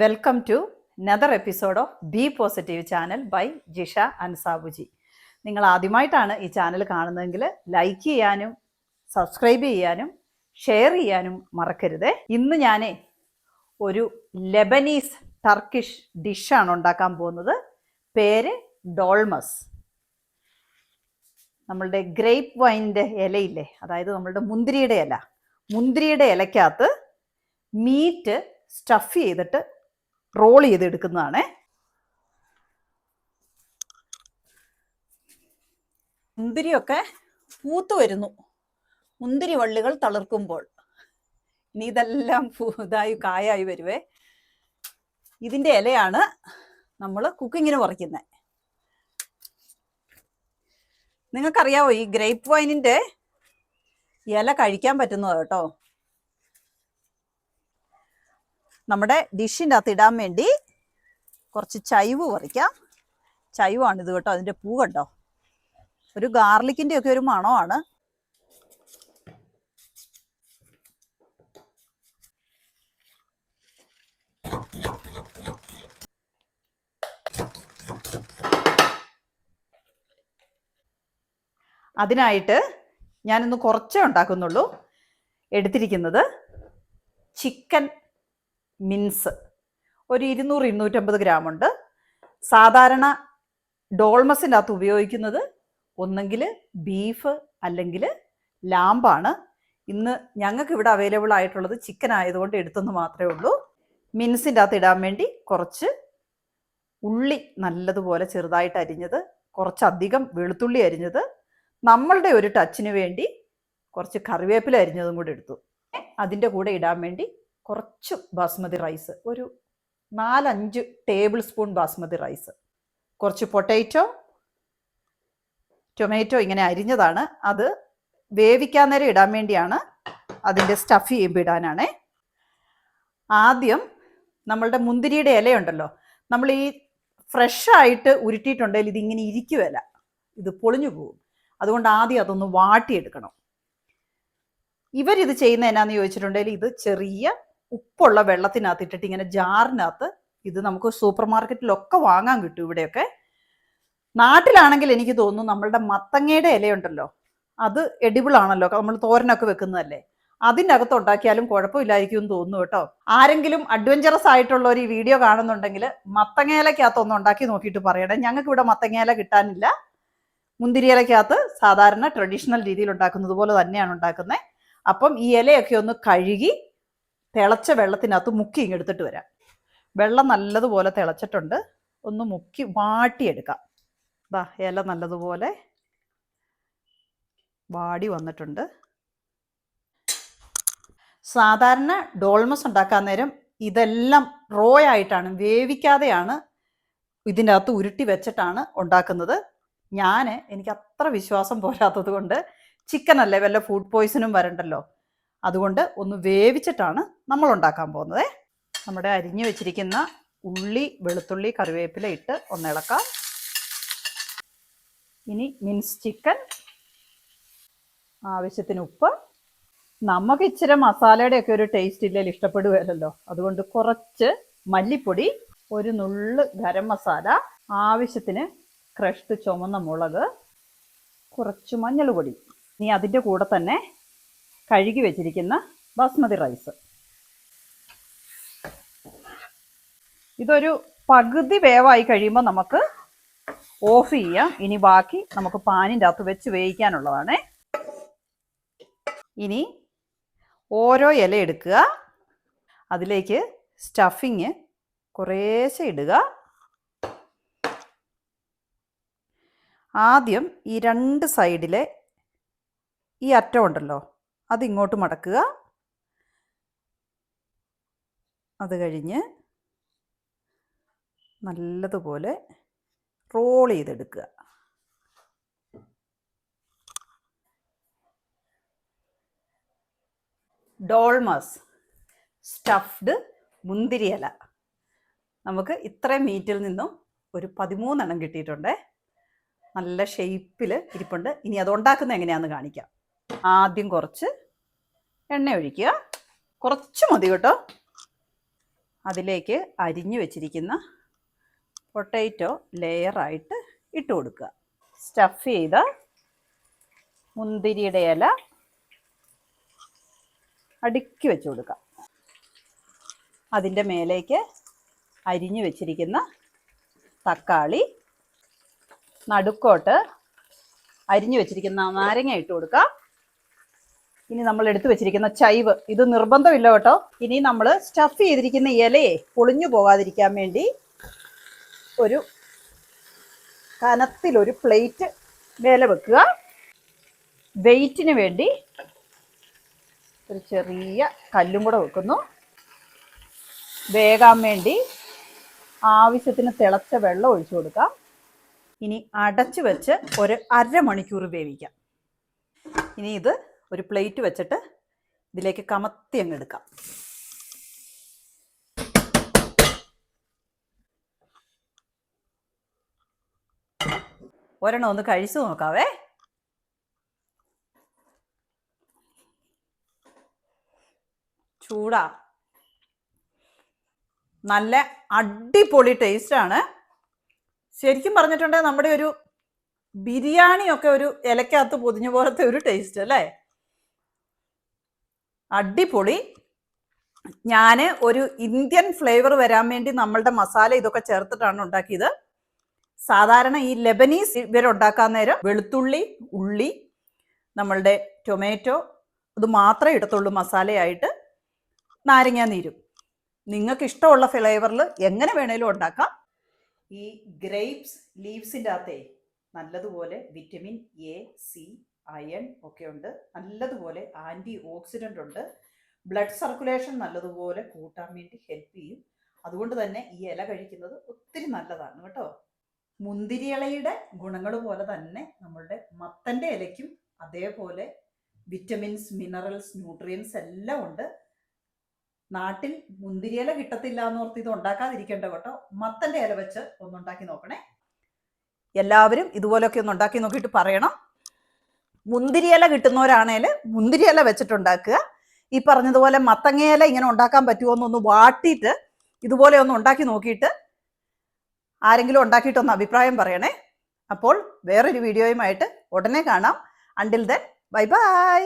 Welcome to another episode of B positive channel by Jisha അൻസാബുജി നിങ്ങൾ ആദ്യമായിട്ടാണ് ഈ channel കാണുന്നതെങ്കിൽ ലൈക്ക് ചെയ്യാനും സബ്സ്ക്രൈബ് ചെയ്യാനും ഷെയർ ചെയ്യാനും മറക്കരുത്. ഇന്ന് ഞാൻ ഒരു ലെബനീസ് ടർക്കിഷ് ഡിഷാണ് ഉണ്ടാക്കാൻ പോകുന്നത്. പേര് ഡോൾമസ് നമ്മളുടെ ഗ്രേപ്പ് വൈന്റെ ഇലയില്ലേ? അതായത് നമ്മളുടെ മുന്തിരിയുടെ ഇല. മുന്തിരിയുടെ ഇലക്കകത്ത് മീറ്റ് സ്റ്റഫ് ചെയ്തിട്ട് റോൾ ചെയ്തെടുക്കുന്നതാണ്. മുന്തിരിയൊക്കെ പൂത്തു വരുന്നു. മുന്തിരി വള്ളികൾ തളിർക്കുമ്പോൾ. ഇനി ഇതെല്ലാം ഇതായി കായായി വരുവേ. ഇതിന്റെ ഇലയാണ് നമ്മൾ കുക്കിങ്ങിന് പറിക്കുന്നത് നിങ്ങൾക്കറിയാവോ ഈ ഗ്രേപ്പ് വൈനിന്റെ ഇല കഴിക്കാൻ പറ്റുന്നത് കേട്ടോ? നമ്മുടെ ഡിഷിന്റെ അകത്ത് ഇടാൻ വേണ്ടി കുറച്ച് ചൈവ് പറിക്കാം. ചൈവാണ് ഇത് കേട്ടോ അതിന്റെ പൂ കണ്ടോ? ഒരു ഗാർലിക്കിന്റെ ഒക്കെ ഒരു മണമാണ്. അതിനായിട്ട് ഞാനിന്ന് കുറച്ചേ ഉണ്ടാക്കുന്നുള്ളൂ. എടുത്തിരിക്കുന്നത് ചിക്കൻ മിൻസ്. ഒരു ഇരുന്നൂറ് ഇരുന്നൂറ്റമ്പത് ഗ്രാം ഉണ്ട്. സാധാരണ ഡോൾമസിന്റെ അകത്ത് ഉപയോഗിക്കുന്നത് ഒന്നെങ്കിൽ ബീഫ് അല്ലെങ്കിൽ ലാമ്പാണ്. ഇന്ന് ഞങ്ങൾക്ക് ഇവിടെ അവൈലബിൾ ആയിട്ടുള്ളത് ചിക്കൻ ആയതുകൊണ്ട് എടുത്തെന്ന് മാത്രമേ ഉള്ളൂ. മിൻസിന്റെ അകത്ത് ഇടാൻ വേണ്ടി കുറച്ച് ഉള്ളി നല്ലതുപോലെ ചെറുതായിട്ട് അരിഞ്ഞത് കുറച്ചധികം വെളുത്തുള്ളി അരിഞ്ഞത് നമ്മളുടെ ഒരു ടച്ചിന് വേണ്ടി കുറച്ച് കറിവേപ്പില അരിഞ്ഞതും കൂടെ എടുത്തു. അതിന്റെ കൂടെ ഇടാൻ വേണ്ടി കുറച്ച് ബാസ്മതി റൈസ് ഒരു നാലഞ്ച് ടേബിൾ സ്പൂൺ ബാസ്മതി റൈസ്. കുറച്ച് പൊട്ടേറ്റോ ടൊമാറ്റോ ഇങ്ങനെ അരിഞ്ഞതാണ്. അത് വേവിക്കാൻ നേരം ഇടാൻ വേണ്ടിയാണ് അതിന്റെ സ്റ്റഫ് ചെയ്യുമ്പോൾ ഇടാനാണേ. ആദ്യം നമ്മളുടെ മുന്തിരിയുടെ ഇലയുണ്ടല്ലോ നമ്മൾ ഈ ഫ്രഷായിട്ട് ഉരുട്ടിയിട്ടുണ്ടെങ്കിൽ ഇതിങ്ങനെ ഇരിക്കുവല്ല ഇത് പൊളിഞ്ഞു പോകും. അതുകൊണ്ട് ആദ്യം അതൊന്ന് വാട്ടിയെടുക്കണം. ഇവരിത് ചെയ്യുന്ന എന്നാന്ന് ചോദിച്ചിട്ടുണ്ടെങ്കിൽ ഇത് ചെറിയ ഉപ്പുള്ള വെള്ളത്തിനകത്ത് ഇട്ടിട്ട് ഇങ്ങനെ ജാറിനകത്ത് ഇത് നമുക്ക് സൂപ്പർ മാർക്കറ്റിലൊക്കെ വാങ്ങാൻ കിട്ടും ഇവിടെയൊക്കെ. നാട്ടിലാണെങ്കിൽ എനിക്ക് തോന്നുന്നു നമ്മളുടെ മത്തങ്ങയുടെ ഇലയുണ്ടല്ലോ. അത് എഡിബിൾ ആണല്ലോ നമ്മൾ തോരനൊക്കെ വെക്കുന്നതല്ലേ. അതിന്റെ അകത്ത് ഉണ്ടാക്കിയാലും കുഴപ്പമില്ലായിരിക്കും എന്ന് തോന്നുന്നു കേട്ടോ. ആരെങ്കിലും അഡ്വഞ്ചറസ് ആയിട്ടുള്ള ഒരു വീഡിയോ കാണുന്നുണ്ടെങ്കിൽ മത്തങ്ങയിലക്കകത്ത് ഒന്ന് ഉണ്ടാക്കി നോക്കിയിട്ട് പറയണേ. ഞങ്ങൾക്ക് ഇവിടെ മത്തങ്ങയില കിട്ടാനില്ല. മുന്തിരിയിലക്കകത്ത് സാധാരണ ട്രഡീഷണൽ രീതിയിൽ ഉണ്ടാക്കുന്നത് പോലെ തന്നെയാണ് ഉണ്ടാക്കുന്നത്. അപ്പം ഈ ഇലയൊക്കെ ഒന്ന് കഴുകി തിളച്ച വെള്ളത്തിനകത്ത് മുക്കി ഇങ്ങെടുത്തിട്ട് വരാം. വെള്ളം നല്ലതുപോലെ തിളച്ചിട്ടുണ്ട്. ഒന്ന് മുക്കി വാട്ടിയെടുക്കാം. ദാ ഇല നല്ലതുപോലെ വാടി വന്നിട്ടുണ്ട്. സാധാരണ ഡോൾമസ് ഉണ്ടാക്കാൻ നേരം ഇതെല്ലാം റോ ആയിട്ടാണ് വേവിക്കാതെയാണ് ഇതിന്റെ അകത്ത് ഉരുട്ടി വെച്ചിട്ടാണ് ഉണ്ടാക്കുന്നത്. ഞാൻ എനിക്ക് അത്ര വിശ്വാസം പോരാത്തത് കൊണ്ട് ചിക്കൻ അല്ലേ വല്ല ഫുഡ് പോയ്സണും വരണ്ടല്ലോ. അതുകൊണ്ട് ഒന്ന് വേവിച്ചിട്ടാണ് നമ്മൾ ഉണ്ടാക്കാൻ പോകുന്നത്. നമ്മുടെ അരിഞ്ഞു വെച്ചിരിക്കുന്ന ഉള്ളി വെളുത്തുള്ളി കറിവേപ്പില ഇട്ട് ഒന്ന് ഇളക്കാം. ഇനി മിൻസ് ചിക്കൻ ആവശ്യത്തിന് ഉപ്പ്. നമുക്ക് ഇച്ചിരി മസാലയുടെ ഒക്കെ ഒരു ടേസ്റ്റ് ഇല്ലെങ്കിൽ ഇഷ്ടപ്പെടുകയല്ലോ അതുകൊണ്ട് കുറച്ച് മല്ലിപ്പൊടി ഒരു നുള്ള് ഗരം മസാല ആവശ്യത്തിന് ക്രഷ്ഡ് ചുമന്ന മുളക് കുറച്ച് മഞ്ഞൾ പൊടി ഇനി അതിന്റെ കൂടെ തന്നെ കഴുകി വെച്ചിരിക്കുന്ന ബാസ്മതി റൈസ്. ഇതൊരു പകുതി വേവായി കഴിയുമ്പോൾ നമുക്ക് ഓഫ് ചെയ്യാം. ഇനി ബാക്കി നമുക്ക് പാനിന്റെ അകത്ത് വെച്ച് വേവിക്കാനുള്ളതാണ്. ഇനി ഓരോ ഇല എടുക്കുക. അതിലേക്ക് സ്റ്റഫിങ് കുറേശ്ശെ ഇടുക. ആദ്യം ഈ രണ്ട് സൈഡിലെ ഈ അറ്റം ഉണ്ടല്ലോ അത് ഇങ്ങോട്ട് മടക്കുക. അത് കഴിഞ്ഞ് നല്ലതുപോലെ റോൾ ചെയ്തെടുക്കുക. ഡോൾമസ് സ്റ്റഫ്ഡ് മുന്തിരിയില. നമുക്ക് ഇത്രയും മീറ്റിൽ നിന്നും ഒരു പതിമൂന്നെണ്ണം കിട്ടിയിട്ടുണ്ട്. നല്ല ഷേപ്പിൽ ഇരിപ്പുണ്ട്. ഇനി അത് ഉണ്ടാക്കുന്നത് എങ്ങനെയാണെന്ന് കാണിക്കാം. ആദ്യം കുറച്ച് എണ്ണ ഒഴിക്കുക. കുറച്ച് മതി കേട്ടോ. അതിലേക്ക് അരിഞ്ഞു വെച്ചിരിക്കുന്ന പൊട്ടേറ്റോ ലെയറായിട്ട് ഇട്ട് കൊടുക്കുക. സ്റ്റഫ് ചെയ്ത മുന്തിരിയുടെ ഇല അടുക്കി വെച്ച് കൊടുക്കുക. അതിന്റെ മേലേക്ക് അരിഞ്ഞു വെച്ചിരിക്കുന്ന തക്കാളി നടുക്കോട്ട് അരിഞ്ഞു വെച്ചിരിക്കുന്ന നാരങ്ങ ഇട്ട് കൊടുക്കുക. ഇനി നമ്മൾ എടുത്തു വെച്ചിരിക്കുന്ന ചൈവ്. ഇത് നിർബന്ധമില്ല കേട്ടോ. ഇനി നമ്മൾ സ്റ്റഫ് ചെയ്തിരിക്കുന്ന ഇലയെ പൊളിഞ്ഞു പോകാതിരിക്കാൻ വേണ്ടി ഒരു കനത്തിലൊരു പ്ലേറ്റ് മേലെ വെക്കുക. വെയിറ്റിന് വേണ്ടി ഒരു ചെറിയ കല്ലും കൂടെ വെക്കുന്നു. വേകാൻ വേണ്ടി ആവശ്യത്തിന് തിളച്ച വെള്ളം ഒഴിച്ചു കൊടുക്കാം. ഇനി അടച്ചു വെച്ച് ഒരു അരമണിക്കൂർ വേവിക്കാം. ഇനി ഇത് ഒരു പ്ലേറ്റ് വെച്ചിട്ട് ഇതിലേക്ക് കമത്തി അങ്ങ് എടുക്കാം. ഒരെണ്ണം ഒന്ന് കഴിച്ചു നോക്കാവേ. ചൂടാ. നല്ല അടിപൊളി ടേസ്റ്റാണ്. ശരിക്കും പറഞ്ഞിട്ടുണ്ടെങ്കിൽ നമ്മുടെ ഒരു ബിരിയാണിയൊക്കെ ഒരു ഇലക്കകത്ത് പൊതിഞ്ഞ പോലത്തെ ഒരു ടേസ്റ്റ് അല്ലേ? അടിപൊളി. ഞാൻ ഒരു ഇന്ത്യൻ ഫ്ലേവർ വരാൻ വേണ്ടി നമ്മളുടെ മസാല ഇതൊക്കെ ചേർത്തിട്ടാണ് ഉണ്ടാക്കിയത്. സാധാരണ ഈ ലെബനീസ് ഇവരുണ്ടാക്കാൻ നേരം വെളുത്തുള്ളി ഉള്ളി നമ്മളുടെ ടൊമാറ്റോ അത് മാത്രമേ ഇടത്തുള്ളൂ മസാലയായിട്ട്. നാരങ്ങ നീരും. നിങ്ങൾക്ക് ഇഷ്ടമുള്ള ഫ്ലേവറിൽ എങ്ങനെ വേണേലും ഉണ്ടാക്കാം. ഈ ഗ്രേപ്സ് ലീവ്സിന്റെ അകത്തേ നല്ലതുപോലെ വിറ്റമിൻ എ സി അയൺ ഒക്കെ ഉണ്ട്. നല്ലതുപോലെ ആന്റി ഓക്സിഡന്റ് ഉണ്ട്. ബ്ലഡ് സർക്കുലേഷൻ നല്ലതുപോലെ കൂട്ടാൻ വേണ്ടി ഹെൽപ്പ് ചെയ്യും. അതുകൊണ്ട് തന്നെ ഈ ഇല കഴിക്കുന്നത് ഒത്തിരി നല്ലതാണ് കേട്ടോ. മുന്തിരിയിളയുടെ ഗുണങ്ങൾ പോലെ തന്നെ നമ്മളുടെ മത്തന്റെ ഇലയ്ക്കും അതേപോലെ വിറ്റമിൻസ് മിനറൽസ് ന്യൂട്രിയൻസ് എല്ലാം ഉണ്ട്. നാട്ടിൽ മുന്തിരിയില കിട്ടത്തില്ല എന്നോർത്ത് ഇത് ഉണ്ടാക്കാതിരിക്കേണ്ട കേട്ടോ. മത്തന്റെ ഇല വെച്ച് ഒന്നുണ്ടാക്കി നോക്കണേ. എല്ലാവരും ഇതുപോലെയൊക്കെ ഒന്ന് ഉണ്ടാക്കി നോക്കിയിട്ട് പറയണം. മുന്തിരിയില കിട്ടുന്നവരാണേൽ മുന്തിരിയില വെച്ചിട്ടുണ്ടാക്കുക. ഈ പറഞ്ഞതുപോലെ മത്തങ്ങയില ഇങ്ങനെ ഉണ്ടാക്കാൻ പറ്റുമോ എന്നൊന്ന് വാട്ടിയിട്ട് ഇതുപോലെ ഒന്ന് ഉണ്ടാക്കി നോക്കിയിട്ട് ആരെങ്കിലും ഉണ്ടാക്കിയിട്ടൊന്ന് അഭിപ്രായം പറയണേ. അപ്പോൾ വേറൊരു വീഡിയോയുമായിട്ട് ഉടനെ കാണാം. Until then bye bye